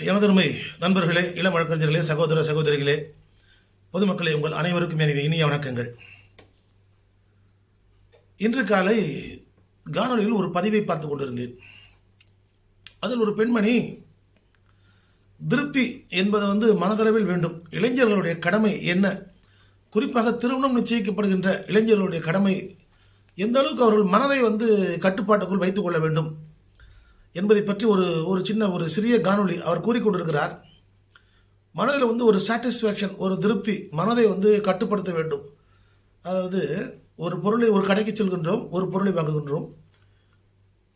எனதருமை நண்பர்களே இளம் வழக்கறிஞர்களே சகோதர சகோதரிகளே பொதுமக்களே உங்கள் அனைவருக்கும் எனது இனிய வணக்கங்கள். இன்று காலை காணொலியில் ஒரு பதிவை பார்த்து கொண்டிருந்தேன். அதில் ஒரு பெண்மணி திருப்தி என்பது வந்து மனதளவில் வேண்டும். இளைஞர்களுடைய கடமை என்ன? குறிப்பாக திருமணம் நிச்சயிக்கப்படுகின்ற இளைஞர்களுடைய கடமை எந்த அளவுக்கு அவர்கள் மனதை வந்து கட்டுப்பாட்டுக்குள் வைத்துக் கொள்ள வேண்டும்? என்பதை பற்றி ஒரு ஒரு சின்ன ஒரு சிறிய காணொளி அவர் கூறிக்கொண்டிருக்கிறார். மனதில் வந்து ஒரு சாட்டிஸ்ஃபேக்ஷன் ஒரு திருப்தி மனதை வந்து கட்டுப்படுத்த வேண்டும். அதாவது ஒரு பொருளை ஒரு கடைக்கு செல்கின்றோம் ஒரு பொருளை வாங்குகின்றோம்.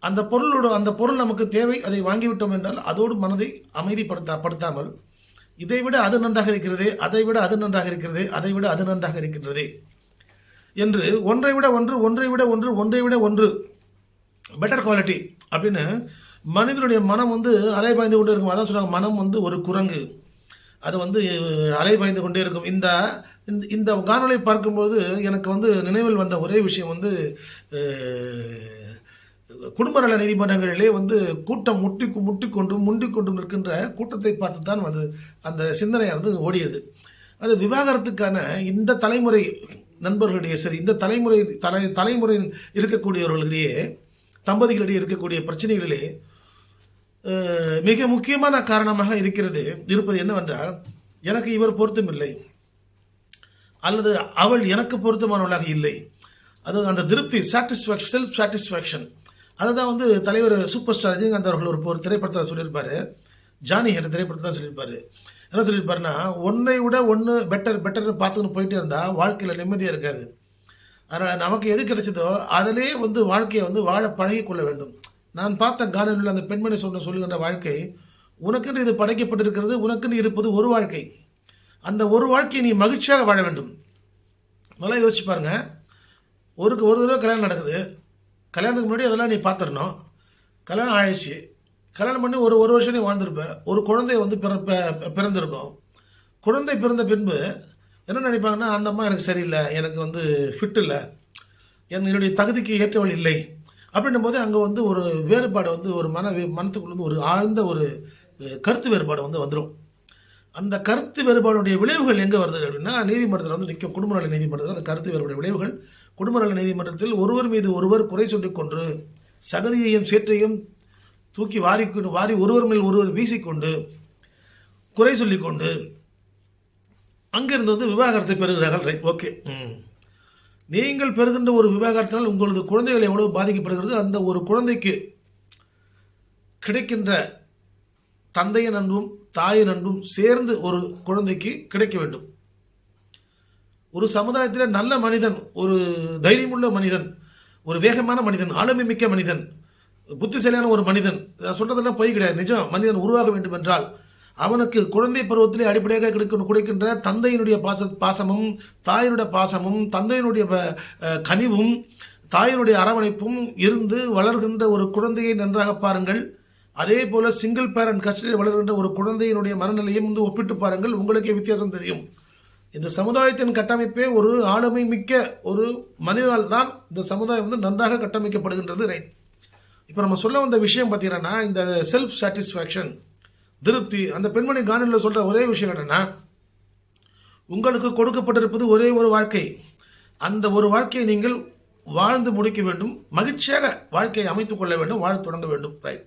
அந்த பொருளோட அந்த பொருள் நமக்கு தேவை அதை வாங்கிவிட்டோம் என்றால் அதோடு மனதை அமைதிப்படுத்த படுத்தாமல் இதை விட அது நன்றாக இருக்கிறதே அதை விட அது நன்றாக இருக்கிறதே அதை விட அது நன்றாக இருக்கின்றதே என்று ஒன்றை விட ஒன்று ஒன்றை விட ஒன்று ஒன்றை விட ஒன்று பெட்டர் குவாலிட்டி அப்படின்னு மனிதனுடைய மனம் வந்து அலை பாய்ந்து கொண்டே இருக்கும். அதான் சொன்னாங்க மனம் வந்து ஒரு குரங்கு. அது வந்து அலை பாய்ந்து கொண்டே இருக்கும். இந்த இந்த இந்த பார்க்கும்போது எனக்கு வந்து நினைவில் வந்த ஒரே விஷயம் வந்து குடும்ப நல நீதிமன்றங்களிலே வந்து கூட்டம் முட்டி முட்டிக்கொண்டு முண்டிக்கொண்டும் நிற்கின்ற கூட்டத்தை பார்த்து தான் வந்து அந்த சிந்தனையானது ஓடியது. அது விவாகரத்துக்கான இந்த தலைமுறை நண்பர்களிடையே சரி இந்த தலைமுறை தலை தலைமுறையில் இருக்கக்கூடியவர்களிடையே தம்பதிகளிடையே இருக்கக்கூடிய பிரச்சனைகளிலே மிக முக்கியமான காரணமாக இருக்கிறது இருப்பது என்னவென்றால் எனக்கு இவர் பொருத்தமில்லை. அல்லது அவள் எனக்கு பொருத்தமானவளாக இல்லை. அது அந்த திருப்தி சாட்டிஸ்ஃபேக்ஷன் செல்ஃப் சாட்டிஸ்ஃபேக்ஷன் அதை தான் வந்து தலைவர் சூப்பர் ஸ்டார் ரஜினிகாந்த் அவர்கள் ஒரு ஒரு திரைப்படத்தில் சொல்லியிருப்பார். ஜானி என்ற திரைப்படத்தில் தான் சொல்லியிருப்பார். என்ன சொல்லியிருப்பாருன்னா ஒன்றை விட ஒன்று பெட்டர் பெட்டர்னு பார்த்துன்னு போயிட்டே இருந்தால் வாழ்க்கையில் நிம்மதியாக இருக்காது. அதனால் நமக்கு எது கிடைச்சதோ அதிலே வந்து வாழ்க்கையை வந்து வாழ பழகி கொள்ள வேண்டும். நான் பார்த்த காணொலியில் அந்த பெண்மணி சொன்ன சொல்லுகின்ற வாழ்க்கை உனக்கென்று இது படைக்கப்பட்டிருக்கிறது உனக்கென்று இருப்பது ஒரு வாழ்க்கை. அந்த ஒரு வாழ்க்கையை நீ மகிழ்ச்சியாக வாழ வேண்டும். நல்லா யோசிச்சு பாருங்க. ஒருக்கு ஒரு தடவை கல்யாணம் நடக்குது. கல்யாணத்துக்கு முன்னாடி அதெல்லாம் நீ பார்த்துடணும். கல்யாணம் ஆயிடுச்சு. கல்யாணம் பண்ணி ஒரு ஒரு வருஷம் நீ வாழ்ந்திருப்பேன் ஒரு குழந்தை வந்து பிறப்ப பிறந்திருக்கும். குழந்தை பிறந்த பின்பு என்ன நினைப்பாங்கன்னா அந்த அம்மா எனக்கு சரியில்லை. எனக்கு வந்து ஃபிட் இல்லை. என்னுடைய தகுதிக்கு ஏற்றவள் இல்லை. அப்படின்னும் போது அங்கே வந்து ஒரு வேறுபாடு வந்து ஒரு மன மனத்துக்குள்ள வந்து ஒரு ஆழ்ந்த ஒரு கருத்து வேறுபாடு வந்து வந்துடும் அந்த கருத்து வேறுபாடுடைய விளைவுகள் எங்கே வருது அப்படின்னா நீதிமன்றத்தில் வந்து நிற்கும் குடும்ப நல நீதிமன்றத்தில் அந்த கருத்து வேறுபாடு விளைவுகள். குடும்ப நல நீதிமன்றத்தில் ஒருவர் மீது ஒருவர் குறை சொல்லிக் கொன்று சகதியையும் சேற்றையும் தூக்கி வாரி வாரி ஒருவர் மேல் ஒருவர் வீசிக்கொண்டு குறை சொல்லிக்கொண்டு அங்கிருந்து வந்து விவாகரத்தை பெறுகிறார்கள். Right okay. ம். நீங்கள் பெறுகின்ற ஒரு விவாகரத்தினால் உங்களது குழந்தைகள் எவ்வளவு பாதிக்கப்படுகிறது அந்த ஒரு குழந்தைக்கு கிடைக்கின்ற தந்தையின் அன்பும் தாயின் அன்பும் சேர்ந்து ஒரு குழந்தைக்கு கிடைக்க வேண்டும். ஒரு சமுதாயத்தில் நல்ல மனிதன் ஒரு தைரியமுள்ள மனிதன் ஒரு வேகமான மனிதன் ஆளுமை மிக்க மனிதன் புத்திசாலியான ஒரு மனிதன் நான் சொல்றதெல்லாம் பொய் கிடையாது. நிஜம் மனிதன் உருவாக வேண்டும் என்றால் அவனுக்கு குழந்தை பருவத்திலே அடிப்படையாக கிடைக்கணும் கிடைக்கின்ற தந்தையினுடைய பாச பாசமும் தாயினுடைய பாசமும் தந்தையினுடைய கனிவும் தாயினுடைய அரவணைப்பும் இருந்து வளர்கின்ற ஒரு குழந்தையை நன்றாக பாருங்கள். அதே போல சிங்கிள் பேரண்ட் கஸ்டடியில் வளர்கின்ற ஒரு குழந்தையினுடைய மனநிலையும் வந்து ஒப்பிட்டு பாருங்கள். உங்களுக்கே வித்தியாசம் தெரியும். இந்த சமுதாயத்தின் கட்டமைப்பே ஒரு ஆளுமை மிக்க ஒரு மனிதனால் தான் இந்த சமுதாயம் வந்து நன்றாக கட்டமைக்கப்படுகின்றது ரைட் இப்போ நம்ம சொல்ல வந்த விஷயம் பார்த்தீங்கன்னா இந்த செல்ஃப் சாட்டிஸ்ஃபேக்ஷன் திருப்தி. அந்த பெண்மணி காணொலியில் சொல்கிற ஒரே விஷயம் என்னென்னா உங்களுக்கு கொடுக்கப்பட்டிருப்பது ஒரே ஒரு வாழ்க்கை. அந்த ஒரு வாழ்க்கையை நீங்கள் வாழ்ந்து முடிக்க வேண்டும். மகிழ்ச்சியாக வாழ்க்கையை அமைத்துக் கொள்ள வேண்டும். வாழத் தொடங்க வேண்டும். ரைட்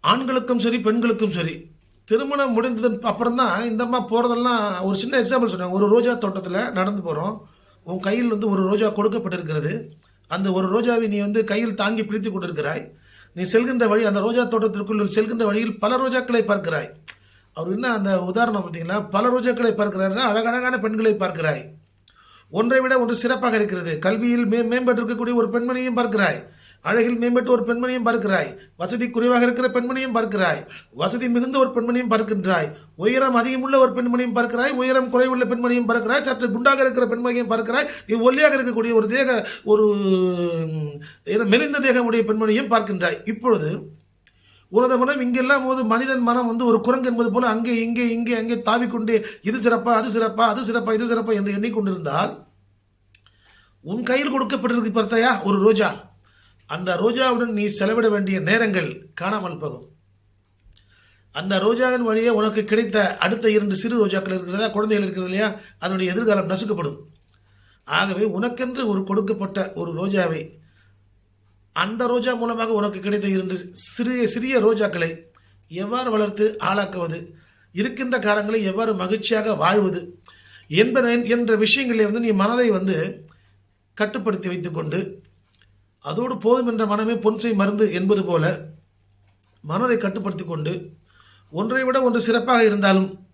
ஆண்களுக்கும் சரி பெண்களுக்கும் சரி திருமணம் முடிந்ததன் அப்புறம் தான் இந்த அம்மா போகிறதெல்லாம் ஒரு சின்ன எக்ஸாம்பிள் சொன்னேன் ஒரு ரோஜா தோட்டத்தில் நடந்து போகிறோம் உன் கையில் வந்து ஒரு ரோஜா கொடுக்கப்பட்டிருக்கிறது. அந்த ஒரு ரோஜாவை நீ வந்து கையில் தாங்கி பிடித்து கொண்டிருக்கிறாய். நீ செல்கின்ற வழி அந்த ரோஜா தோட்டத்திற்குள் செல்கின்ற வழியில் பல ரோஜாக்களை பார்க்கிறாய். அவர் என்ன அந்த உதாரணம் பார்த்தீங்கன்னா பல ரோஜாக்களை பார்க்கிறாருன்னா அழகழகான பெண்களை பார்க்கிறாய். ஒன்றை விட ஒன்று சிறப்பாக இருக்கிறது. கல்வியில் மே மேம்பட்டு இருக்கக்கூடிய ஒரு பெண்மணியும் பார்க்கிறாய். அழகில் மேம்பட்டு ஒரு பெண்மணியும் பார்க்கிறாய். வசதி குறைவாக இருக்கிற பெண்மணியும் பார்க்கிறாய். வசதி மிகுந்த ஒரு பெண்மணியும் பார்க்கின்றாய். உயரம் அதிகமுள்ள ஒரு பெண்மணியும் பார்க்கிறாய். உயரம் குறைவுள்ள பெண்மணியும் பார்க்கிறாய். சற்று குண்டாக இருக்கிற பெண்மணியும் பார்க்கிறாய். நீ ஒல்லியாக இருக்கக்கூடிய ஒரு தேக ஒரு மெலிந்த தேகமுடைய பெண்மணியும் பார்க்கின்றாய். இப்பொழுது உனது மனம் இங்கெல்லாம் போது மனிதன் மனம் வந்து ஒரு குரங்கு என்பது போல அங்கே இங்கே இங்கே அங்கே தாவிக்கொண்டு இது சிறப்பா அது சிறப்பா அது சிறப்பா இது சிறப்பா என்று எண்ணிக்கொண்டிருந்தால் உன் கையில் கொடுக்கப்பட்டிருக்கு பார்த்தாயா? ஒரு ரோஜா. அந்த ரோஜாவுடன் நீ செலவிட வேண்டிய நேரங்கள் காணாமல் போகும். அந்த ரோஜாவின் வழியே உனக்கு கிடைத்த அடுத்த இரண்டு சிறு ரோஜாக்கள் இருக்கிறதா? குழந்தைகள் இருக்கிறது இல்லையா? அதனுடைய எதிர்காலம் நசுக்கப்படும். ஆகவே உனக்கென்று ஒரு கொடுக்கப்பட்ட ஒரு ரோஜாவை அந்த ரோஜா மூலமாக உனக்கு கிடைத்த இரண்டு சிறிய சிறிய ரோஜாக்களை எவ்வாறு வளர்த்து ஆளாக்குவது? இருக்கின்ற காலங்களை எவ்வாறு மகிழ்ச்சியாக வாழ்வது? என்பன என்ற விஷயங்களை வந்து நீ மனதை வந்து கட்டுப்படுத்தி வைத்துக்கொண்டு அதோடு போதும் என்ற மனமே பொன்சை மருந்து என்பது போல மனதை கட்டுப்படுத்தி கொண்டு ஒன்றை விட ஒன்று சிறப்பாக இருந்தாலும்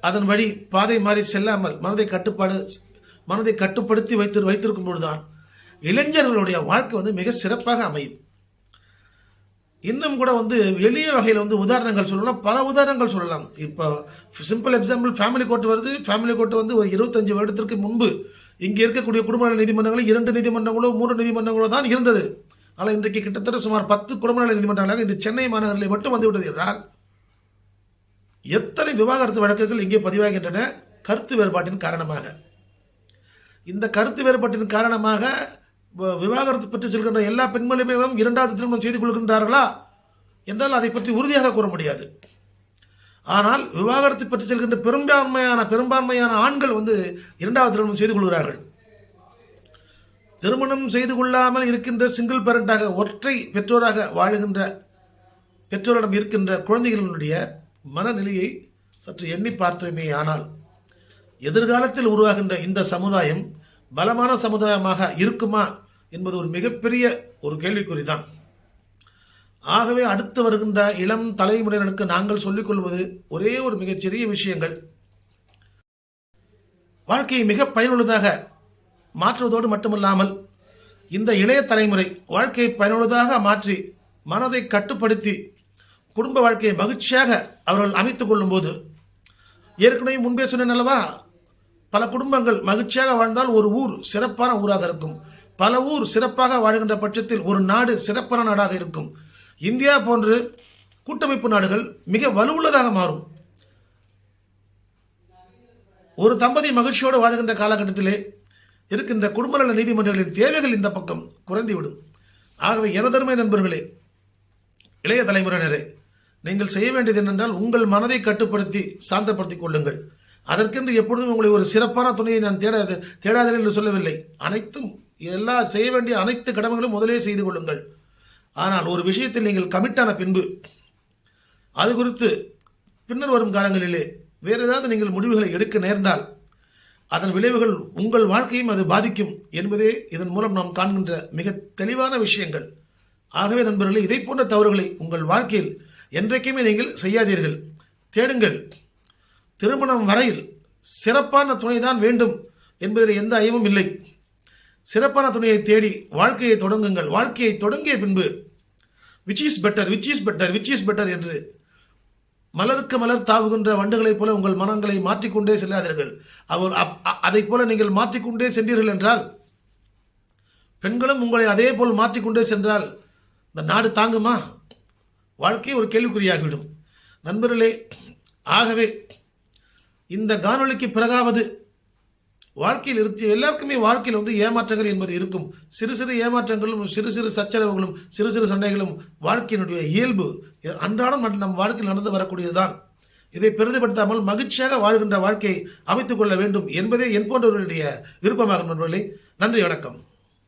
அதன் வழி பாதை மாறி செல்லாமல் மனதை கட்டுப்பாடு மனதை கட்டுப்படுத்தி வைத்து வைத்திருக்கும் பொழுதுதான் இளைஞர்களுடைய வாழ்க்கை வந்து மிக சிறப்பாக அமையும். இன்னும் கூட வந்து எளிய வகையில் வந்து உதாரணங்கள் சொல்லலாம். பல உதாரணங்கள் சொல்லலாம். இப்போ சிம்பிள் எக்ஸாம்பிள் ஃபேமிலி கோர்ட் வருது. ஃபேமிலி கோர்ட் வந்து ஒரு இருபத்தஞ்சி வருடத்திற்கு முன்பு இங்கே இருக்கக்கூடிய குடும்ப நல நீதிமன்றங்களும் இரண்டு நீதிமன்றங்களோ மூன்று நீதிமன்றங்களோ தான் இருந்தது. ஆனால் இன்றைக்கு கிட்டத்தட்ட சுமார் பத்து குடும்ப நல நீதிமன்றங்களாக இந்த சென்னை மாநகரில் மட்டும் வந்துவிட்டது என்றால் எத்தனை விவாகரத்து வழக்குகள் இங்கே பதிவாகின்றன? கருத்து வேறுபாட்டின் காரணமாக. இந்த கருத்து வேறுபாட்டின் காரணமாக விவாகரத்து பெற்று செல்கின்ற எல்லா பெண்மணிகளும் இரண்டாவது திருமணம் செய்து கொள்கின்றார்களா? என்றால் அதை பற்றி உறுதியாக கூற முடியாது. ஆனால் விவாகரத்தை பற்றி செல்கின்ற பெரும்பான்மையான பெரும்பான்மையான ஆண்கள் வந்து இரண்டாவது திருமணம் செய்து கொள்கிறார்கள். திருமணம் செய்து கொள்ளாமல் இருக்கின்ற சிங்கிள் பேரண்டாக ஒற்றை பெற்றோராக வாழுகின்ற பெற்றோரிடம் இருக்கின்ற குழந்தைகளினுடைய மனநிலையை சற்று எண்ணி பார்த்தோமே ஆனால் எதிர்காலத்தில் உருவாகின்ற இந்த சமுதாயம் பலமான சமுதாயமாக இருக்குமா என்பது ஒரு மிகப்பெரிய ஒரு கேள்விக்குறிதான். ஆகவே அடுத்து வருகின்ற இளம் தலைமுறையினருக்கு நாங்கள் சொல்லிக் கொள்வது ஒரே ஒரு மிகச்சிறிய விஷயங்கள். வாழ்க்கையை மிக பயனுள்ளதாக மாற்றுவதோடு மட்டுமல்லாமல் இந்த இளைய தலைமுறை வாழ்க்கையை பயனுள்ளதாக மாற்றி மனதை கட்டுப்படுத்தி குடும்ப வாழ்க்கையை மகிழ்ச்சியாக அவர்கள் அமைத்துக் கொள்ளும்போது ஏற்கனவே முன்பே சொன்னேன் அல்லவா? பல குடும்பங்கள் மகிழ்ச்சியாக வாழ்ந்தால் ஒரு ஊர் சிறப்பான ஊராக இருக்கும். பல ஊர் சிறப்பாக வாழ்கின்ற பட்சத்தில் ஒரு நாடு சிறப்பான நாடாக இருக்கும். இந்தியா போன்று கூட்டமைப்பு நாடுகள் மிக வலுவுள்ளதாக மாறும். ஒரு தம்பதி மகிழ்ச்சியோடு வாழ்கின்ற காலகட்டத்திலே இருக்கின்ற குடும்ப நல நீதிமன்றங்களின் தேவைகள் இந்த பக்கம் குறைந்துவிடும். ஆகவே எனதருமை நண்பர்களே இளைய தலைமுறையினரே நீங்கள் செய்ய வேண்டியது என்னென்றால் உங்கள் மனதை கட்டுப்படுத்தி சாந்தப்படுத்திக் கொள்ளுங்கள். அதற்கென்று எப்பொழுதும் உங்களை ஒரு சிறப்பான துணையை நான் தேட தேடாதேன் என்று சொல்லவில்லை. அனைத்தும் எல்லா செய்ய வேண்டிய அனைத்து கடமைகளும் முதலே செய்து கொள்ளுங்கள். ஆனால் ஒரு விஷயத்தில் நீங்கள் கமிட்டான பின்பு. அது குறித்து பின்னர் வரும் காலங்களிலே வேறு ஏதாவது நீங்கள் முடிவுகளை எடுக்க நேர்ந்தால் அதன் விளைவுகள் உங்கள் வாழ்க்கையும் அது பாதிக்கும் என்பதே இதன் மூலம் நாம் காண்கின்ற மிக தெளிவான விஷயங்கள். ஆகவே நண்பர்களே இதை போன்ற தவறுகளை உங்கள் வாழ்க்கையில் என்றைக்குமே நீங்கள் செய்யாதீர்கள். தேடுங்கள். திருமணம் வரையில் சிறப்பான துணைதான் வேண்டும் என்பதில் எந்த ஐயமும் இல்லை. சிறப்பான துணையை தேடி வாழ்க்கையை தொடங்குங்கள். வாழ்க்கையை தொடங்கிய பின்பு which is better which is better which is better என்று மலருக்கு மலர் தாவுகின்ற வண்டுகளைப் போல உங்கள் மனங்களை மாற்றிக்கொண்டே செல்லாதீர்கள். அவர் அப்- அ- அதைப் போல நீங்கள் மாற்றிக்கொண்டே சென்றீர்கள் என்றால் பெண்களும் உங்களை அதே போல் மாற்றிக்கொண்டே சென்றால் இந்த நாடு தாங்குமா? வாழ்க்கை ஒரு கேள்விக்குறியாகிவிடும். நண்பர்களே ஆகவே இந்த காணொளிக்கு பிறகாவது வாழ்க்கையில் இருக்கு. எல்லாருக்குமே வாழ்க்கையில் வந்து ஏமாற்றங்கள் என்பது இருக்கும். சிறு சிறு ஏமாற்றங்களும் சிறு சிறு சச்சரவுகளும் சிறு சிறு சண்டைகளும் வாழ்க்கையினுடைய இயல்பு. அன்றாடம் நம் நம் வாழ்க்கையில் நடந்து வரக்கூடியதுதான். இதை பெரிதுபடுத்தாமல் மகிழ்ச்சியாக வாழ்கின்ற வாழ்க்கையை அமைத்துக் கொள்ள வேண்டும் என்பதே என் போன்றவர்களுடைய விருப்பமாகும் நண்பர்களே. நன்றி வணக்கம்.